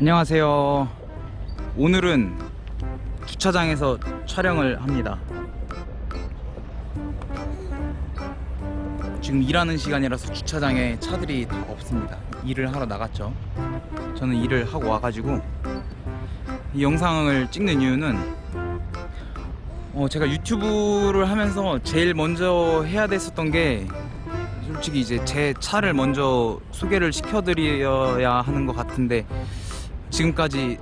안녕하세요. 오늘은 주차장에서 촬영을 합니다. 지금 일하는 시간이라서 주차장에 차들이 다 없습니다. 일을 하러 나갔죠. 저는 일을 하고 와가지고 이 영상을 찍는 이유는 어, 제가 유튜브를 하면서 제일 먼저 해야 됐었던 게 솔직히 이제 제 차를 먼저 소개를 시켜드려야 하는 것 같은데 지금까지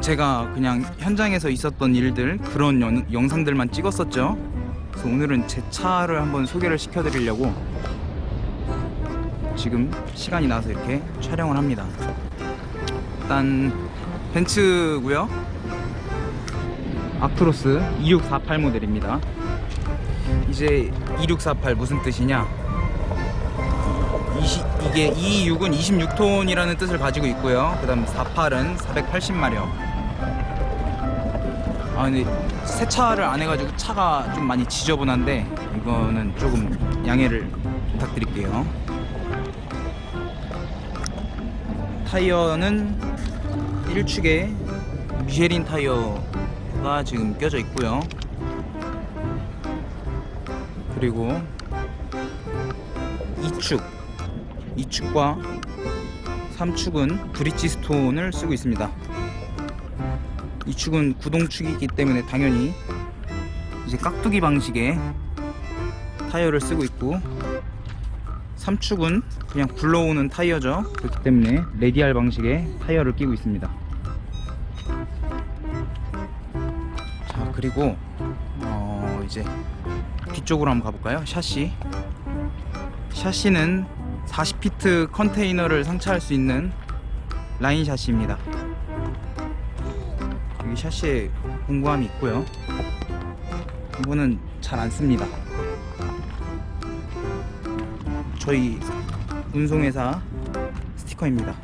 제가 그냥 현장에서 있었던 일들 그런 연- 영상들만 찍었었죠. 그래서 오늘은 제 차를 한번 소개를 시켜드리려고 지금 시간이 나서 이렇게 촬영을 합니다. 일단 벤츠고요. 아크로스 2648 모델입니다. 이제 2648 무슨 뜻이냐? 20, 이게 26은 26톤이라는 뜻을 가지고 있고요. 그 다음 48은 480마력. 아, 근데 새 차를 안 해가지고 차가 좀 많이 지저분한데 이거는 조금 양해를 부탁드릴게요. 타이어는 1축에 미쉐린 타이어가 지금 껴져 있고요. 그리고 2축 2축과 3축은 브릿지 스톤을 쓰고 있습니다. 2축은 구동축이기 때문에 당연히 이제 깍두기 방식의 타이어를 쓰고 있고 3축은 그냥 굴러오는 타이어죠. 그렇기 때문에 레디알 방식의 타이어를 끼고 있습니다. 자 그리고 어 이제 뒤쪽으로 한번 가볼까요? 샤시 샤시는 40피트 컨테이너를 상차할 수 있는 라인 샤시입니다. 여기 샤시에 공구함이 있고요. 이거는 잘 안 씁니다. 저희 운송회사 스티커입니다.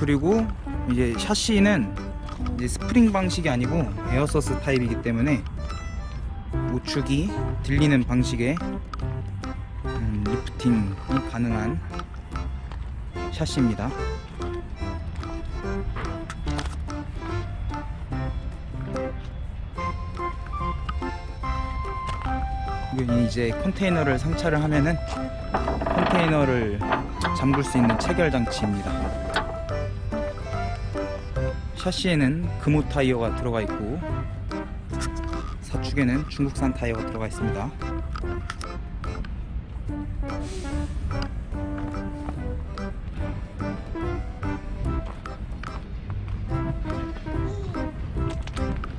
그리고 이제 샤시는 이제 스프링 방식이 아니고 에어서스 타입이기 때문에 우측이 들리는 방식의 음, 리프팅이 가능한. 여기 이제 컨테이너를 상차를 하면은 컨테이너를 잠글 수 있는 체결 장치입니다. 샤시에는 금호 타이어가 들어가 있고 사축에는 중국산 타이어가 들어가 있습니다.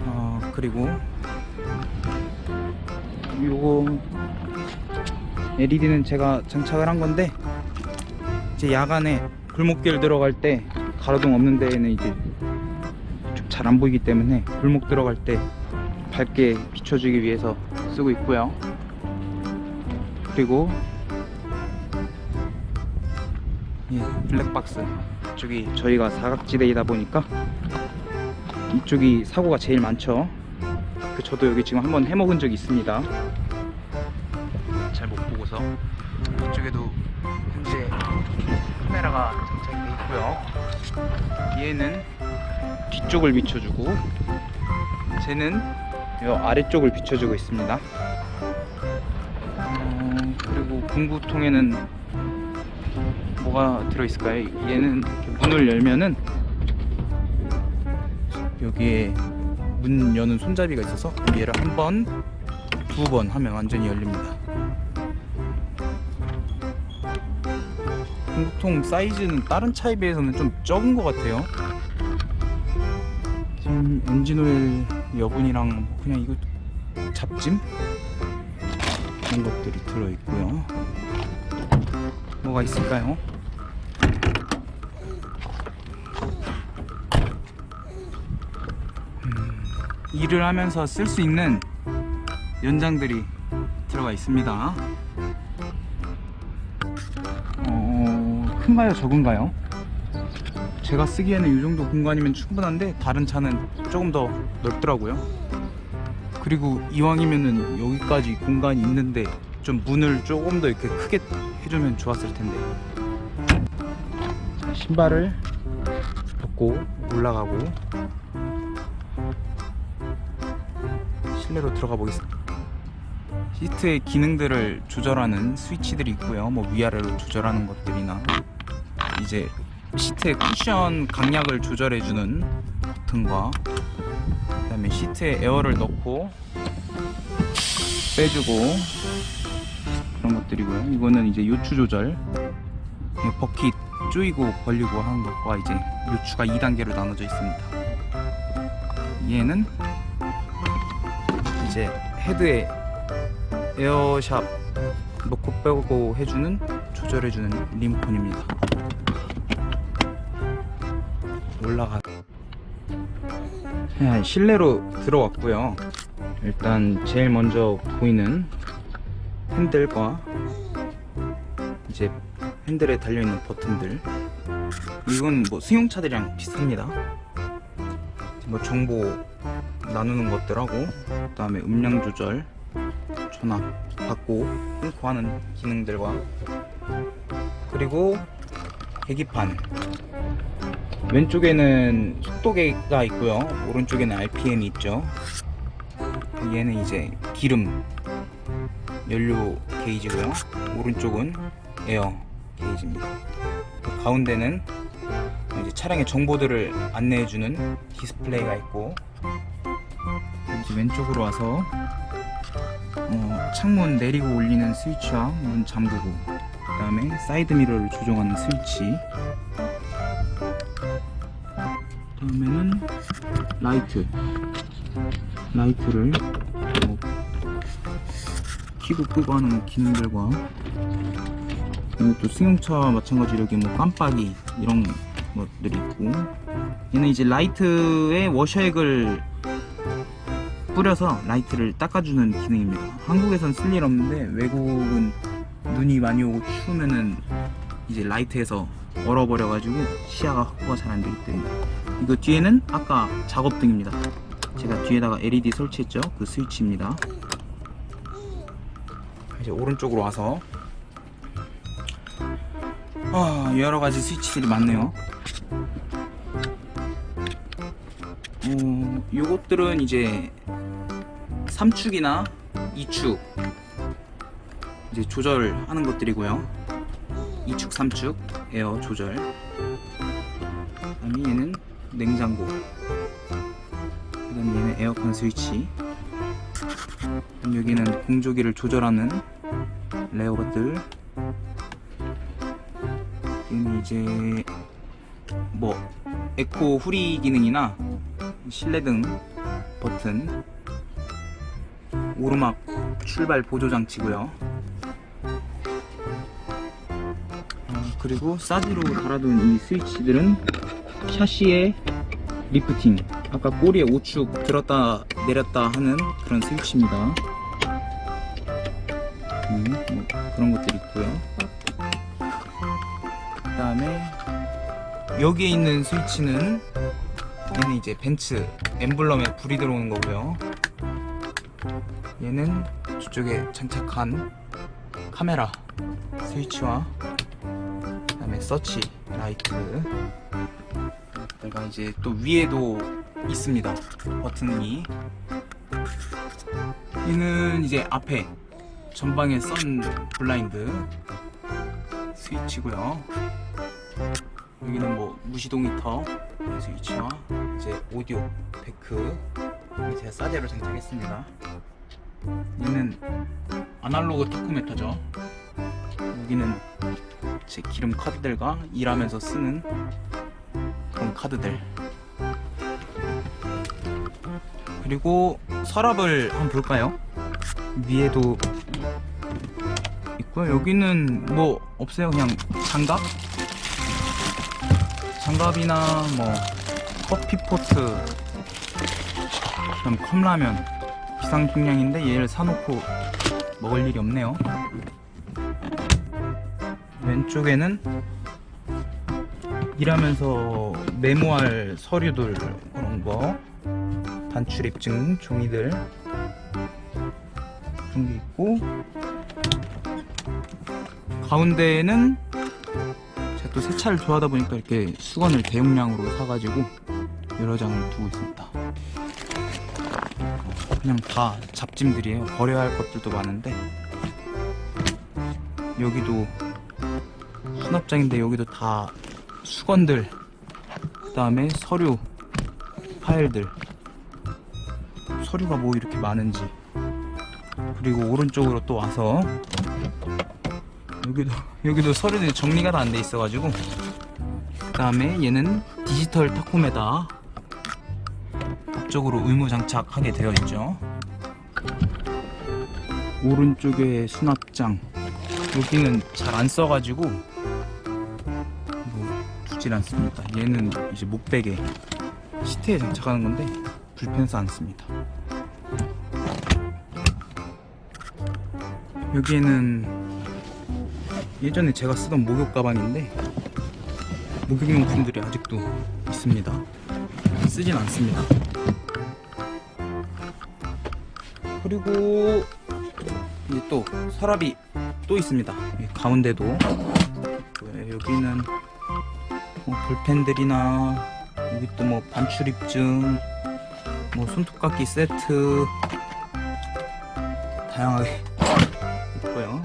어, 그리고 요거 LED는 제가 장착을 한 건데 이제 야간에 골목길 들어갈 때 가로등 없는 데에는 이제 좀 잘 안 보이기 때문에 골목 들어갈 때 밝게 비춰주기 위해서 쓰고 있고요. 그리고 예, 블랙박스 이쪽이 저희가 사각지대이다 보니까 이쪽이 사고가 제일 많죠. 그 저도 여기 지금 한번 해먹은 적이 있습니다. 잘 못 보고서 이쪽에도 현재 카메라가 장착돼 있고요. 얘는 뒤쪽을 비춰주고 쟤는 이 아래쪽을 비춰주고 있습니다. 어, 그리고 공구통에는 뭐가 들어있을까요? 얘는 문을 열면은 여기에 문 여는 손잡이가 있어서 얘를 한 번, 두 번 하면 완전히 열립니다. 공구통 사이즈는 다른 차에 비해서는 좀 적은 것 같아요. 지금 엔진오일 여분이랑 뭐 그냥 이거 잡짐 그런 것들이 들어 있고요. 뭐가 있을까요? 음, 일을 하면서 쓸 수 있는 연장들이 들어가 있습니다. 어, 큰가요, 적은가요? 제가 쓰기에는 이 정도 공간이면 충분한데 다른 차는 조금 더 넓더라고요. 그리고 이왕이면은 여기까지 공간이 있는데 좀 문을 조금 더 이렇게 크게 해주면 좋았을 텐데. 자, 신발을 벗고 올라가고 실내로 들어가 보겠습니다. 시트의 기능들을 조절하는 스위치들이 있고요. 뭐 위아래로 조절하는 것들이나 이제 시트의 쿠션 강약을 조절해주는 버튼과 그 다음에 시트에 에어를 넣고 빼주고 그런 것들이고요. 이거는 이제 요추 조절, 이 버킷 조이고 벌리고 하는 것과 이제 요추가 2단계로 나눠져 있습니다. 얘는 이제 헤드에 에어샵 놓고 빼고 해주는 조절해주는 리모컨입니다. 올라가. 네, 실내로 들어왔고요. 일단 제일 먼저 보이는 핸들과 이제 핸들에 달려있는 버튼들 이건 뭐 승용차들이랑 비슷합니다 뭐 정보 나누는 것들하고 그 다음에 음량 조절 전화 받고 끊고 하는 기능들과 그리고 계기판 왼쪽에는 속도계가 있고요 오른쪽에는 RPM이 있죠 얘는 이제 기름 연료 게이지고요. 오른쪽은 에어 게이지입니다. 그 가운데는 이제 차량의 정보들을 안내해주는 디스플레이가 있고 이제 왼쪽으로 와서 어, 창문 내리고 올리는 스위치와 문 잠그고 그 다음에 사이드 미러를 조정하는 스위치 그 다음에는 라이트. 라이트를 뭐 키고 끄고 하는 기능들과 또 승용차 마찬가지로 여기 뭐 깜빡이 이런 것들이 있고 얘는 이제 라이트에 워셔액을 뿌려서 라이트를 닦아주는 기능입니다. 한국에선 쓸 일 없는데 외국은 눈이 많이 오고 추우면은 이제 라이트에서 얼어버려 가지고 시야가 확보가 잘 안 되기 때문에. 이거 뒤에는 아까 작업등입니다. 제가 뒤에다가 LED 설치했죠? 그 스위치입니다. 이제 오른쪽으로 와서. 아 여러 가지 스위치들이 많네요. 어, 요것들은 이제 3축이나 2축 이제 조절하는 것들이고요. 2축, 3축 에어 조절. 그다음에 얘는 냉장고. 그다음에 얘는 에어컨 스위치. 여기는 공조기를 조절하는 레오것들 여기는 이제 뭐 에코 후리 기능이나 실내등 버튼 오르막 출발 보조 장치고요 그리고 사지로 달아둔 이 스위치들은 샤시의 리프팅 아까 꼬리에 우측 들었다 내렸다 하는 그런 스위치입니다. 음, 뭐 그런 것들이 있고요. 그 다음에 여기에 있는 스위치는 얘는 이제 벤츠 엠블럼에 불이 들어오는 거고요. 얘는 저쪽에 장착한 카메라 스위치와 그 다음에 서치 라이트. 내가 이제 또 위에도 있습니다. 버튼이. 얘는 이제 앞에 전방에 선 블라인드 스위치고요. 여기는 뭐 무시동 히터 스위치와 이제 오디오 데크. 제가 사제로 장착했습니다. 얘는 아날로그 타코메터죠. 여기는 제 기름 카드들과 일하면서 쓰는 그런 카드들. 그리고 서랍을 한번 볼까요? 위에도 있고요. 여기는 뭐 없어요? 그냥 장갑? 장갑이나 뭐 커피포트 그럼 컵라면. 비상식량인데 얘를 사놓고 먹을 일이 없네요 왼쪽에는 일하면서 메모할 서류들 그런 거 단출입증 종이들 그런 게 있고 가운데에는 제가 또 세차를 좋아하다 보니까 이렇게 수건을 대용량으로 사가지고 여러 장을 두고 있습니다. 그냥 다 잡짐들이에요. 버려야 할 것들도 많은데 여기도 수납장인데 여기도 다 수건들 그 다음에 서류 파일들. 서류가 뭐 이렇게 많은지. 그리고 오른쪽으로 또 와서 여기도 여기도 서류들이 정리가 다 안 돼 있어가지고. 그 다음에 얘는 디지털 타코메다. 앞쪽으로 의무 장착하게 되어 있죠. 오른쪽에 수납장. 여기는 잘 안 써가지고 뭐 두질 않습니다. 얘는 이제 목베개 시트에 장착하는 건데 불편해서 안 씁니다. 여기에는 예전에 제가 쓰던 목욕 가방인데 목욕용품들이 아직도 있습니다. 쓰진 않습니다. 그리고 이제 또 서랍이 또 있습니다. 이 가운데도 네, 여기는 뭐 볼펜들이나 또뭐 반출입증, 뭐 손톱깎이 세트 다양하게 있고요.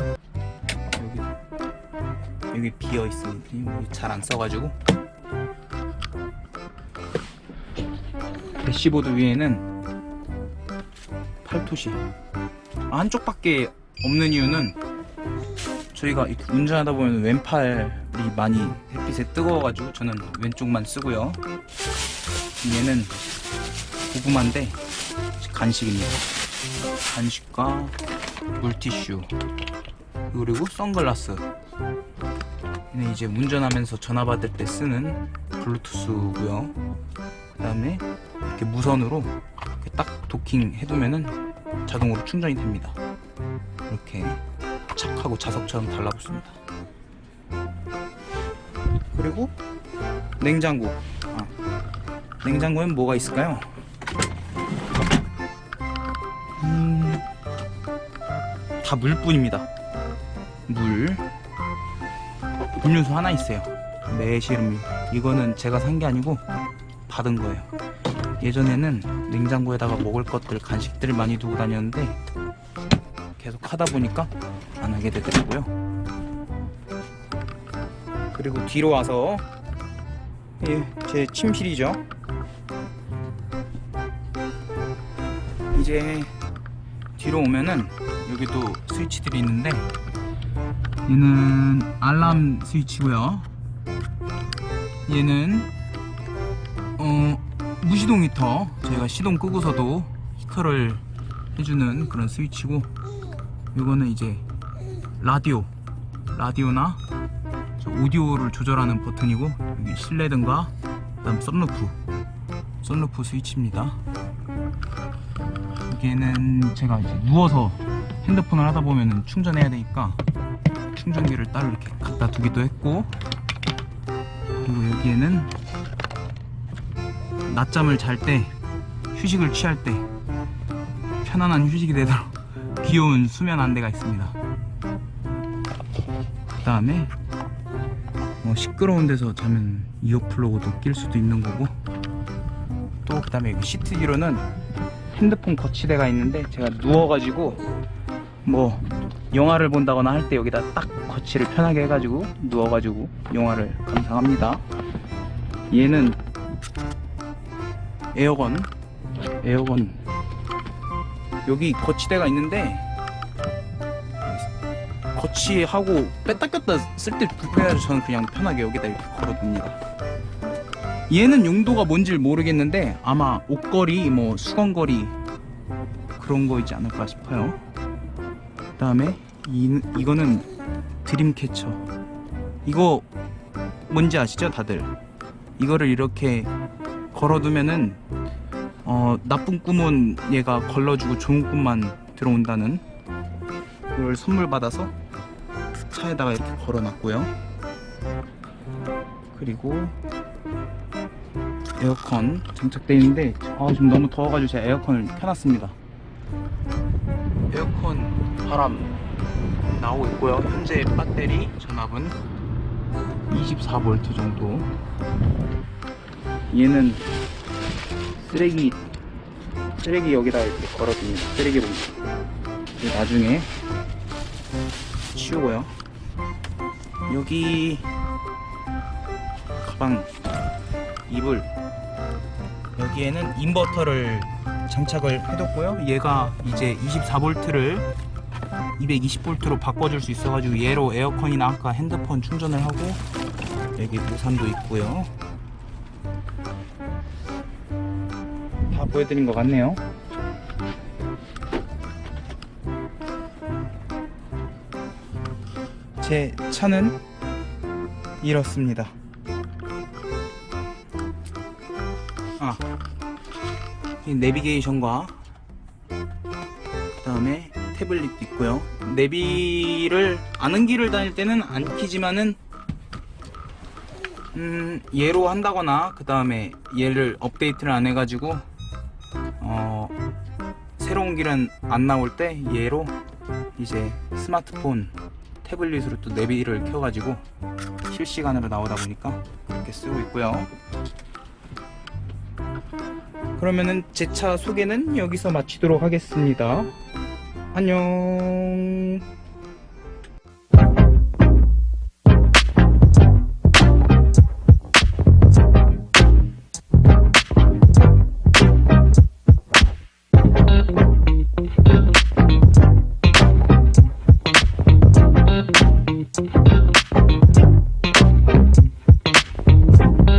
여기 여기 비어 있습니다. 잘 안 써가지고 대시보드 위에는 팔토시 한쪽밖에 없는 이유는 저희가 이렇게 운전하다 보면 왼팔 이 많이 햇빛에 뜨거워가지고 저는 왼쪽만 쓰고요. 얘는 고구마인데 간식입니다. 간식과 물티슈 그리고 선글라스. 얘는 이제 운전하면서 전화 받을 때 쓰는 블루투스고요. 그 다음에 이렇게 무선으로 이렇게 딱 도킹 해두면은 자동으로 충전이 됩니다. 이렇게 착하고 자석처럼 달라붙습니다. 그리고 냉장고. 아, 냉장고엔 뭐가 있을까요? 음, 다 물뿐입니다. 물. 음료수 하나 있어요. 매실음료. 이거는 제가 산 게 아니고 받은 거예요. 예전에는 냉장고에다가 먹을 것들, 간식들을 많이 두고 다녔는데 계속 하다 보니까 안 하게 되더라고요. 그리고 뒤로 와서 예, 제 침실이죠. 이제 뒤로 오면은 여기도 스위치들이 있는데 얘는 알람 스위치고요. 얘는 어 무시동 히터 저희가 시동 끄고서도 히터를 해주는 그런 스위치고 이거는 이제 라디오 라디오나 저 오디오를 조절하는 버튼이고 여기 실내등과 그다음 썬루프 썬루프 스위치입니다 여기에는 제가 이제 누워서 핸드폰을 하다 보면 충전해야 되니까 충전기를 따로 이렇게 갖다 두기도 했고 그리고 여기에는 낮잠을 잘 때 휴식을 취할 때 편안한 휴식이 되도록 귀여운 수면 안대가 있습니다. 그 다음에 뭐 시끄러운 데서 자면 이어플러그도 낄 수도 있는 거고. 또 그 다음에 시트 뒤로는 핸드폰 거치대가 있는데 제가 누워가지고 뭐 영화를 본다거나 할 때 여기다 딱 거치를 편하게 해가지고 누워가지고 영화를 감상합니다. 얘는 에어건? 에어건. 여기 거치대가 있는데 거치하고 뺐다 꼈다 쓸 때 불편해서 저는 그냥 편하게 여기다 이렇게 걸어둡니다. 얘는 용도가 뭔지 모르겠는데 아마 옷걸이 뭐 수건걸이 그런 거이지 않을까 싶어요. 그 다음에 이, 이거는 드림캐쳐. 이거 뭔지 아시죠 다들? 이거를 이렇게 걸어두면은 어, 나쁜 꿈은 얘가 걸러주고 좋은 꿈만 들어온다는 그걸 선물 받아서 차에다가 이렇게 걸어놨고요. 그리고 에어컨 장착되어 있는데 아 지금 너무 더워가지고 제가 에어컨을 켜놨습니다. 에어컨 바람 나오고 있고요. 현재 배터리 전압은 24V 정도. 얘는 쓰레기 쓰레기 여기다 이렇게 걸어둡니다. 쓰레기. 이제 나중에 치우고요. 여기 가방 이불 여기에는 인버터를 장착을 해뒀고요. 얘가 이제 24V를 220V로 바꿔줄 수 있어가지고 얘로 에어컨이나 아까 핸드폰 충전을 하고 여기 우산도 있고요. 다 보여드린 것 같네요. 제 차는 이렇습니다. 아, 이 내비게이션과 그 다음에 태블릿도 있고요. 내비를 아는 길을 다닐 때는 안 키지만은 음, 얘로 한다거나 그 다음에 얘를 업데이트를 안 해가지고 어, 새로운 길은 안 나올 때 얘로 이제 스마트폰 태블릿으로 또 내비를 켜가지고 실시간으로 나오다 보니까 그렇게 쓰고 있고요. 그러면은 제 차 소개는 여기서 마치도록 하겠습니다. 안녕.